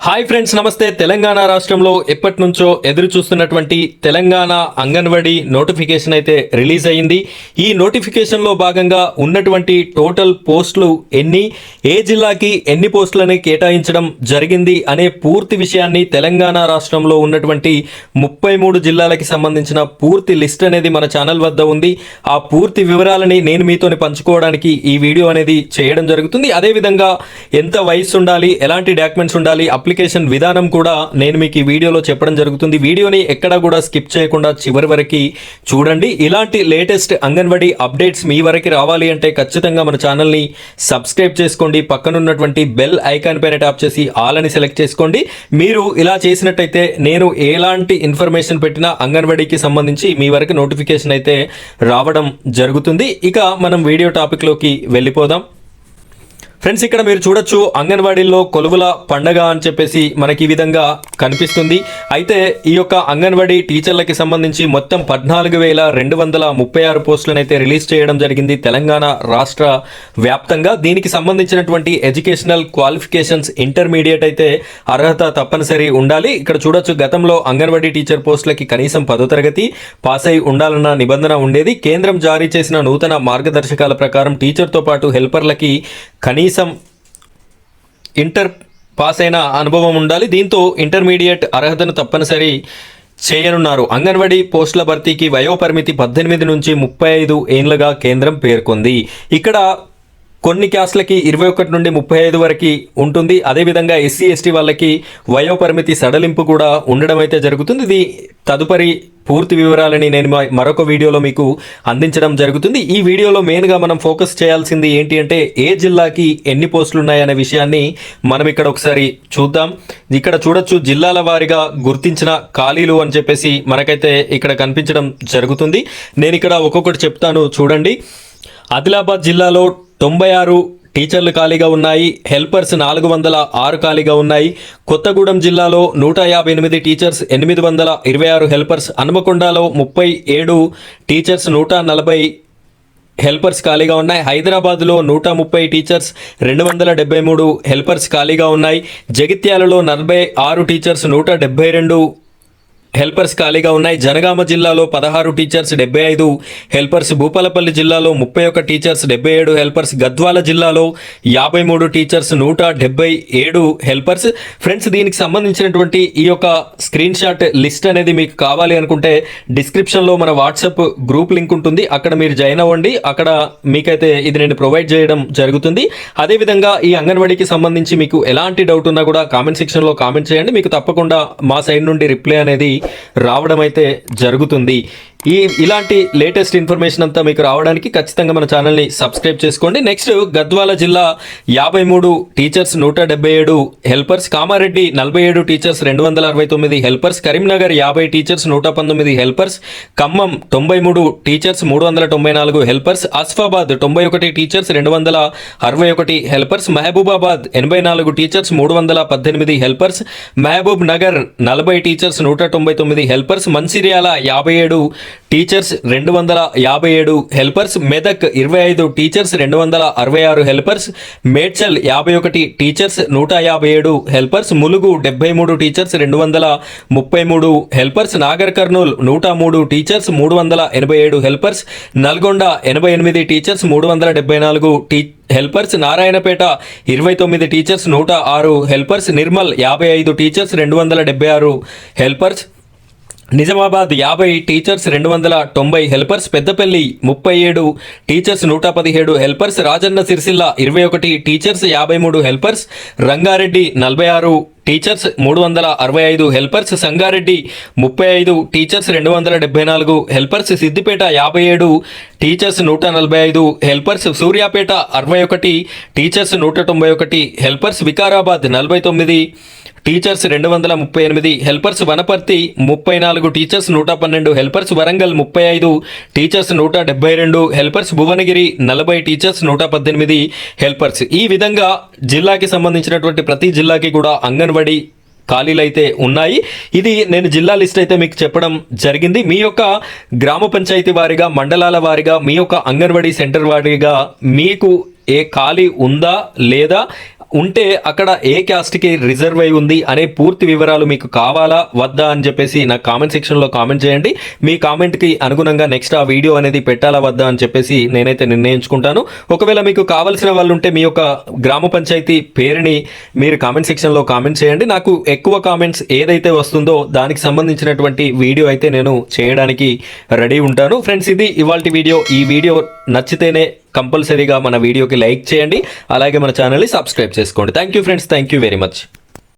Hi friends నమస్తే. తెలంగాణ రాష్ట్రంలో ఎప్పటి నుంచో ఎదురు చూస్తున్నటువంటి తెలంగాణ అంగన్వాడీ నోటిఫికేషన్ అయితే రిలీజ్ అయ్యింది ఈ నోటిఫికేషన్లో భాగంగా ఉన్నటువంటి టోటల్ పోస్టులు ఎన్ని ఏ జిల్లాకి ఎన్ని పోస్టులని కేటాయించడం జరిగింది అనే పూర్తి విషయాన్ని తెలంగాణ రాష్ట్రంలో ఉన్నటువంటి ముప్పై మూడు జిల్లాలకి సంబంధించిన పూర్తి లిస్ట్ అనేది మన ఛానల్ వద్ద ఉంది. ఆ పూర్తి వివరాలని నేను మీతోని పంచుకోవడానికి ఈ వీడియో అనేది చేయడం జరుగుతుంది. అదేవిధంగా ఎంత వయసు ఉండాలి ఎలాంటి డాక్యుమెంట్స్ ఉండాలి అప్లికేషన్ విధానం కూడా నేను మీకు ఈ వీడియోలో చెప్పడం జరుగుతుంది. వీడియోని ఎక్కడా కూడా స్కిప్ చేయకుండా చివరి వరకు చూడండి. ఇలాంటి లేటెస్ట్ అంగన్వాడీ అప్డేట్స్ మీ వరకు రావాలి అంటే ఖచ్చితంగా మన ఛానల్ని సబ్స్క్రైబ్ చేసుకోండి. పక్కనున్నటువంటి బెల్ ఐకాన్ పైన ట్యాప్ చేసి ఆల్ అని సెలెక్ట్ చేసుకోండి. మీరు ఇలా చేసినట్టయితే నేను ఎలాంటి ఇన్ఫర్మేషన్ పెట్టినా అంగన్వాడీకి సంబంధించి మీ వరకు నోటిఫికేషన్ అయితే రావడం జరుగుతుంది. ఇక మనం వీడియో టాపిక్లోకి వెళ్ళిపోదాం. ఫ్రెండ్స్ ఇక్కడ మీరు చూడొచ్చు అంగన్వాడీల్లో కొలువుల పండగ అని చెప్పేసి మనకి ఈ విధంగా కనిపిస్తుంది. అయితే ఈ యొక్క అంగన్వాడీ టీచర్లకి సంబంధించి మొత్తం పద్నాలుగు వేల రెండు వందల ముప్పై ఆరు పోస్టులను అయితే రిలీజ్ చేయడం జరిగింది తెలంగాణ రాష్ట్ర వ్యాప్తంగా. దీనికి సంబంధించినటువంటి ఎడ్యుకేషనల్ క్వాలిఫికేషన్స్ ఇంటర్మీడియట్ అయితే అర్హత తప్పనిసరి ఉండాలి. ఇక్కడ చూడొచ్చు గతంలో అంగన్వాడీ టీచర్ పోస్టులకి కనీసం పదో తరగతి పాస్ అయి ఉండాలన్న నిబంధన ఉండేది. కేంద్రం జారీ చేసిన నూతన మార్గదర్శకాల ప్రకారం టీచర్తో పాటు హెల్పర్లకి కనీసం ఇంటర్ పాస్ అయిన అనుభవం ఉండాలి. దీంతో ఇంటర్మీడియట్ అర్హతను తప్పనిసరి చేయనున్నారు. అంగన్వాడీ పోస్టుల భర్తీకి వయోపరిమితి పద్దెనిమిది నుంచి ముప్పై ఐదు ఏండ్లుగా కేంద్రం పేర్కొంది. ఇక్కడ కొన్ని క్యాస్ట్లకి ఇరవై ఒకటి నుండి ముప్పై ఐదు వరకు ఉంటుంది. అదేవిధంగా ఎస్సీ ఎస్టీ వాళ్ళకి వయోపరిమితి సడలింపు కూడా ఉండడం అయితే జరుగుతుంది. ఇది తదుపరి పూర్తి వివరాలని నేను మరొక వీడియోలో మీకు అందించడం జరుగుతుంది. ఈ వీడియోలో మెయిన్గా మనం ఫోకస్ చేయాల్సింది ఏంటి అంటే ఏ జిల్లాకి ఎన్ని పోస్టులు ఉన్నాయనే విషయాన్ని మనం ఇక్కడ ఒకసారి చూద్దాం. ఇక్కడ చూడొచ్చు జిల్లాల వారీగా గుర్తించిన ఖాళీలు అని చెప్పేసి మనకైతే ఇక్కడ కనిపించడం జరుగుతుంది. నేను ఇక్కడ ఒక్కొక్కటి చెప్తాను చూడండి. ఆదిలాబాద్ జిల్లాలో తొంభై ఆరు టీచర్లు ఖాళీగా ఉన్నాయి హెల్పర్స్ నాలుగు వందల ఆరు ఖాళీగా ఉన్నాయి. కొత్తగూడెం జిల్లాలో నూట యాభై ఎనిమిది టీచర్స్ ఎనిమిది వందల ఇరవై ఆరు హెల్పర్స్. హనుమకొండలో ముప్పై ఏడు టీచర్స్ నూట నలభై హెల్పర్స్ ఖాళీగా ఉన్నాయి. హైదరాబాద్లో నూట ముప్పై టీచర్స్ రెండు వందల డెబ్బై మూడు హెల్పర్స్ ఖాళీగా ఉన్నాయి. జగిత్యాలలో నలభై ఆరు టీచర్స్ నూట డెబ్బై రెండు హెల్పర్స్ ఖాళీగా ఉన్నాయి. జనగామ జిల్లాలో పదహారు టీచర్స్ డెబ్బై ఐదు హెల్పర్స్. భూపాలపల్లి జిల్లాలో ముప్పై ఒక టీచర్స్ డెబ్బై ఏడు హెల్పర్స్. గద్వాల జిల్లాలో యాభై మూడు టీచర్స్ నూట డెబ్బై ఏడు హెల్పర్స్. ఫ్రెండ్స్ దీనికి సంబంధించినటువంటి ఈ యొక్క స్క్రీన్ షాట్ లిస్ట్ అనేది మీకు కావాలి అనుకుంటే డిస్క్రిప్షన్లో మన వాట్సాప్ గ్రూప్ లింక్ ఉంటుంది. అక్కడ మీరు జాయిన్ అవ్వండి. అక్కడ మీకైతే ఇది నేను ప్రొవైడ్ చేయడం జరుగుతుంది. అదేవిధంగా ఈ అంగన్వాడీకి సంబంధించి మీకు ఎలాంటి డౌట్ ఉన్నా కూడా కామెంట్ సెక్షన్లో కామెంట్ చేయండి. మీకు తప్పకుండా మా సైడ్ నుండి రిప్లై అనేది రావడం అయితే జరుగుతుంది. ఈ ఇలాంటి లేటెస్ట్ ఇన్ఫర్మేషన్ అంతా మీకు రావడానికి ఖచ్చితంగా మన ఛానల్ని సబ్స్క్రైబ్ చేసుకోండి. నెక్స్ట్ గద్వాల జిల్లా యాభై మూడు టీచర్స్ నూట డెబ్బై ఏడు హెల్పర్స్ కామారెడ్డి నలభై ఏడు టీచర్స్ రెండు వందల అరవై తొమ్మిది హెల్పర్స్ కరీంనగర్ యాభై టీచర్స్ నూట పంతొమ్మిది హెల్పర్స్ ఖమ్మం తొంభై మూడు టీచర్స్ మూడు వందల తొంభై నాలుగు హెల్పర్స్ ఆస్ఫాబాద్ తొంభై ఒకటి టీచర్స్ రెండు వందల అరవై ఒకటి హెల్పర్స్ మహబూబాబాద్ ఎనభై నాలుగు టీచర్స్ మూడు వందల పద్దెనిమిది హెల్పర్స్ మహబూబ్ నగర్ నలభై టీచర్స్ నూట తొంభై తొమ్మిది హెల్పర్స్ మంచిర్యాల యాభై ఏడు టీచర్స్ రెండు వందల యాభై ఏడు హెల్పర్స్ మెదక్ ఇరవై ఐదు టీచర్స్ రెండు వందల అరవై ఆరు హెల్పర్స్ మేడ్చల్ యాభై ఒకటి టీచర్స్ నూట యాభై ఏడు హెల్పర్స్ ములుగు డెబ్బై మూడు టీచర్స్ రెండు వందల ముప్పై మూడు హెల్పర్స్ నాగర్ కర్నూల్ నూట మూడు టీచర్స్ మూడు వందల ఎనభై ఏడు హెల్పర్స్ నల్గొండ ఎనభై ఎనిమిది టీచర్స్ మూడు వందల డెబ్బై నాలుగు టీ హెల్పర్స్ నారాయణపేట ఇరవై తొమ్మిది టీచర్స్ నూట ఆరు హెల్పర్స్ నిర్మల్ యాభై ఐదు టీచర్స్ రెండు వందల డెబ్బై ఆరు హెల్పర్స్ నిజామాబాద్ యాభై టీచర్స్ రెండు వందల తొంభై హెల్పర్స్ పెద్దపల్లి ముప్పై ఏడు టీచర్స్ నూట పదిహేడు హెల్పర్స్ రాజన్న సిరిసిల్ల ఇరవై ఒకటి టీచర్స్ యాభై మూడు హెల్పర్స్ రంగారెడ్డి నలభై ఆరు టీచర్స్ మూడు వందల అరవై ఐదు హెల్పర్స్ సంగారెడ్డి ముప్పై ఐదు టీచర్స్ రెండు వందల డెబ్బై నాలుగు హెల్పర్స్ సిద్దిపేట యాభై ఏడు టీచర్స్ నూట నలభై ఐదు హెల్పర్స్ సూర్యాపేట అరవై ఒకటి టీచర్స్ నూట తొంభై ఒకటి హెల్పర్స్ వికారాబాద్ నలభై తొమ్మిది టీచర్స్ రెండు వందల ముప్పై ఎనిమిది హెల్పర్స్ వనపర్తి ముప్పై నాలుగు టీచర్స్ నూట పన్నెండు హెల్పర్స్ వరంగల్ ముప్పై ఐదు టీచర్స్ నూట డెబ్బై రెండు హెల్పర్స్ భువనగిరి నలభై టీచర్స్ నూట పద్దెనిమిది హెల్పర్స్. ఈ విధంగా జిల్లాకి సంబంధించినటువంటి ప్రతి జిల్లాకి కూడా అంగన్వాడీ ఖాళీలు అయితే ఉన్నాయి. ఇది నేను జిల్లా లిస్ట్ అయితే మీకు చెప్పడం జరిగింది. మీ యొక్క గ్రామ పంచాయతీ వారిగా మండలాల వారిగా మీ యొక్క అంగన్వాడీ సెంటర్ వారిగా మీకు ఏ ఖాళీ ఉందా లేదా? ఉంటే అక్కడ ఏ క్యాస్ట్కి రిజర్వ్ అయి ఉంది అనే పూర్తి వివరాలు మీకు కావాలా వద్దా అని చెప్పేసి నాకు కామెంట్ సెక్షన్లో కామెంట్ చేయండి. మీ కామెంట్కి అనుగుణంగా నెక్స్ట్ ఆ వీడియో అనేది పెట్టాలా వద్దా అని చెప్పేసి నేనైతే నిర్ణయించుకుంటాను. ఒకవేళ మీకు కావాల్సిన వాళ్ళు ఉంటే మీ యొక్క గ్రామ పంచాయతీ పేరుని మీరు కామెంట్ సెక్షన్లో కామెంట్ చేయండి. నాకు ఎక్కువ కామెంట్స్ ఏదైతే వస్తుందో దానికి సంబంధించినటువంటి వీడియో అయితే నేను చేయడానికి రెడీ ఉంటాను. ఫ్రెండ్స్ ఇది ఇవాళ వీడియో ఈ వీడియో నచ్చితేనే కంపల్సరీగా మన వీడియోకి లైక్ చేయండి. అలాగే మన ఛానల్ని సబ్స్క్రైబ్ చేసుకోండి. Thank you friends thank you very much